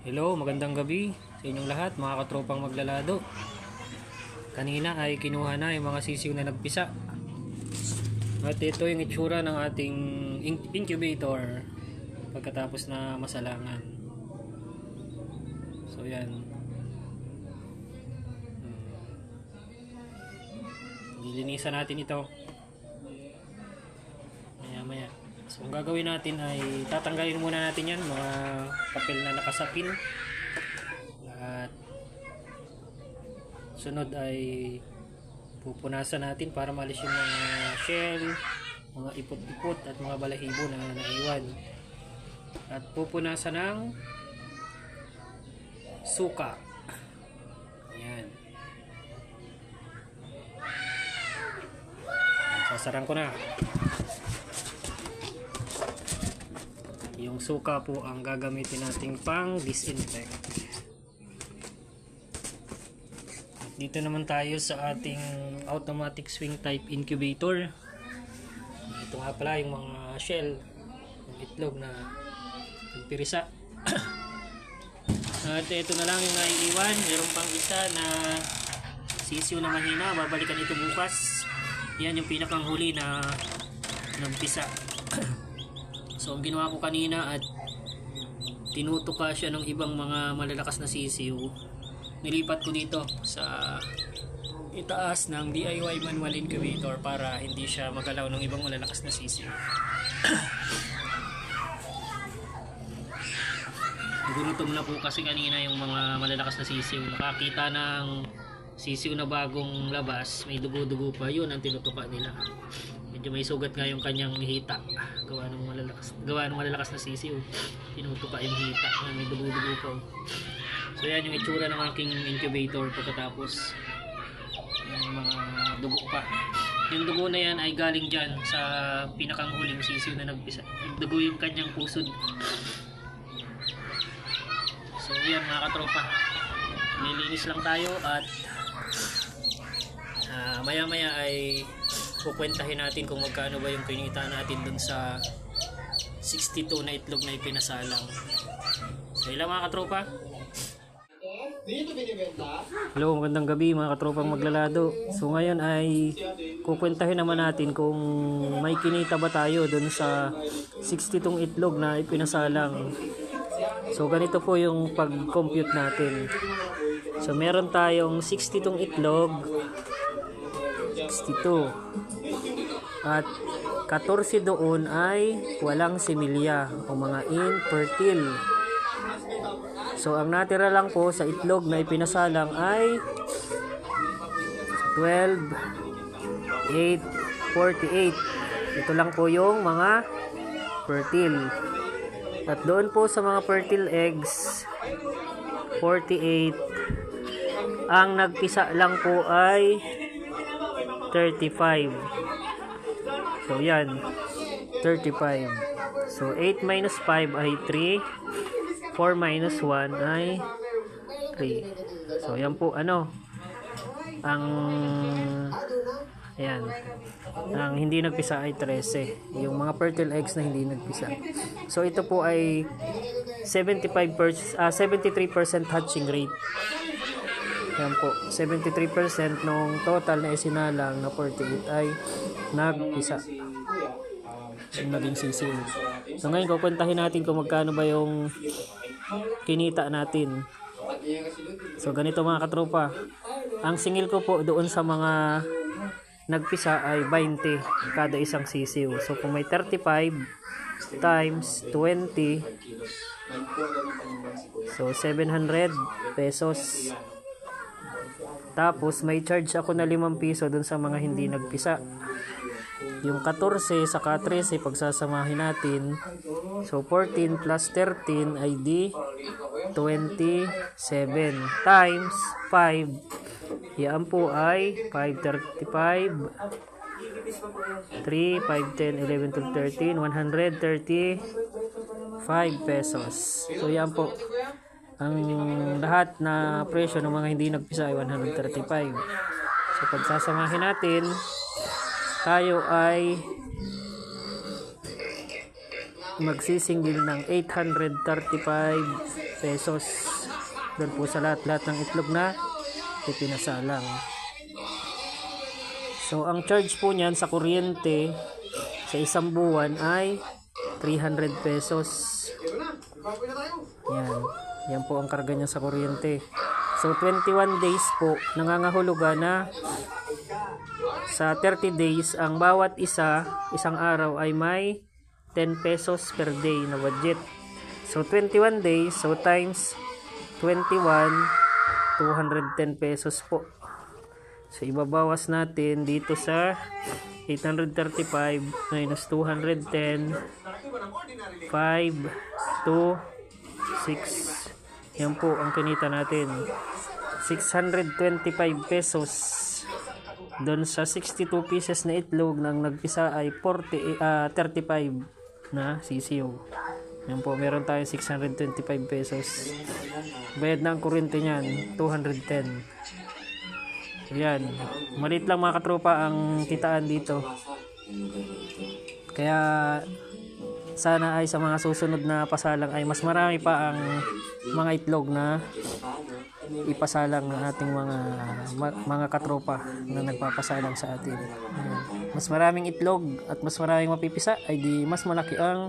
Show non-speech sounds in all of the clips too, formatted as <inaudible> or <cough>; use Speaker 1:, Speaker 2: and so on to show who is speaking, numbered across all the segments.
Speaker 1: Hello, magandang gabi sa inyong lahat, mga katropang maglalado. Kanina ay kinuha na yung mga sisiw na nagpisa. At ito yung itsura ng ating in- incubator pagkatapos na masalangan. So yan. Hmm. Lilinisan natin ito. Maya maya. So ang gagawin natin ay tatanggalin muna natin yan mga papel na nakasapin. At sunod ay pupunasan natin para malis yung mga shell, mga ipot-ipot at mga balahibo na naiwan. At pupunasan ng suka. Ayan. Sasarang ko na. Yung suka po ang gagamitin nating pang disinfect. At dito naman tayo sa ating automatic swing type incubator. Ito nga pala yung mga shell, yung itlog na nagpirisa. <coughs> At ito na lang yung naiiwan. Meron pang isa na sisiw na mahina. Babalikan ito bukas. Yan yung pinakang huli na nagpisa. <coughs> So, ang ginawa ko kanina at tinutuka siya ng ibang mga malalakas na sisiw. Nilipat ko dito sa itaas ng DIY manual incubator para hindi siya magalaw ng ibang malalakas na sisiw. <coughs> Gurutom na po kasi kanina yung mga malalakas na sisiw. Nakakita ng sisiw na bagong labas, may dugo-dugo pa, yun ang tinutuka nila. Medyo may sugat nga yung kanyang hita. Gawa ng malalakas, gawa ng malalakas na sisiw. Tinutuka yung hita na may dugo-dugo pa. So yan yung itsura ng aking incubator pagkatapos yung mga dugo pa. Yung dugo na yan ay galing dyan sa pinakang huling sisiw na nagpisa. Yung dugo yung kanyang pusod. So yan mga katropa. Nilinis lang tayo at maya maya ay kukwentahin natin kung magkano ba yung kinita natin dun sa 62 na itlog na ipinasalang. So ilang mga katropa? Hello, magandang gabi mga katropang maglalado. So ngayon ay kukwentahin naman natin kung may kinita ba tayo dun sa 62 itlog na ipinasalang. So ganito po yung pag-compute natin. So meron tayong 62 itlog, 62. At 14 doon ay walang similya o mga infertile. So, ang natira lang po sa itlog na ipinasalang ay 12, 8, 48. Ito lang po yung mga fertile. At doon po sa mga fertile eggs, 48. Ang nagpisa lang po ay 35. So, yan. 35. So, 8 minus 5 ay 3. 4 minus 1 ay 3. So, yan po, ano, ang, ayan, ang hindi nagpisa ay 13. Yung mga fertile eggs na hindi nagpisa. So, ito po ay 75%, ah, 73% hatching rate. Yan po, 73% nung total na isinalang na 48 ay nagpisa. Yung naging sisiw. So ngayon, kukwentahin natin kung magkano ba yung kinita natin. So ganito mga katropa. Ang singil ko po doon sa mga nagpisa ay 20 kada isang sisiw. So kung may 35 times 20 so 700 pesos. Tapos may charge ako na 5 piso doon sa mga hindi nagpisa. Yung 14 saka 13 pagsasamahin natin. So 14 plus 13 ay di 27 times 5. Yan po ay 535 3, 5, 10, 11, 12, 13, 135 pesos. So yan po. Ang lahat na presyo ng mga hindi nagpisa ay 135. So pagsasamahin natin, tayo ay magsisingil ng 835 pesos. Doon po sa lahat-lahat ng itlog na ipinasalang. So, ang charge po niyan sa kuryente sa isang buwan ay 300 pesos. Yan. Yan po ang karga niya sa kuryente. So, 21 days po, nangangahulugan na sa 30 days, ang bawat isa, isang araw ay may 10 pesos per day na budget. So, 21 days, so times 21, 210 pesos po. So, ibabawas natin dito sa 835 minus 210, 5, 2, 6. Yan po ang kinita natin. 625 pesos. Doon sa 62 pieces na itlog nang nagpisa ay 40, ah, 35 na sisiyo. Yan po, meron tayong 625 pesos. Bayad na ang kuryente niyan, 210. Yan. Malit lang mga katropa ang kitaan dito. Kaya sana ay sa mga susunod na pasalang ay mas marami pa ang mga itlog na ipasalang ng ating mga mga katropa na nagpapasalang sa atin. Mas maraming itlog at mas maraming mapipisa ay di mas malaki ang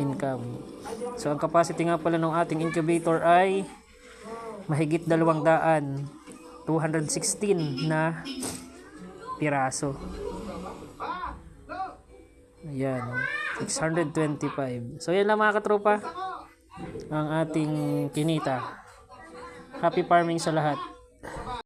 Speaker 1: income. So ang capacity nga pala ng ating incubator ay mahigit dalawang daan 216 na piraso. Ayan. 625. So yan lang mga katropa ang ating kinita. Happy farming sa lahat.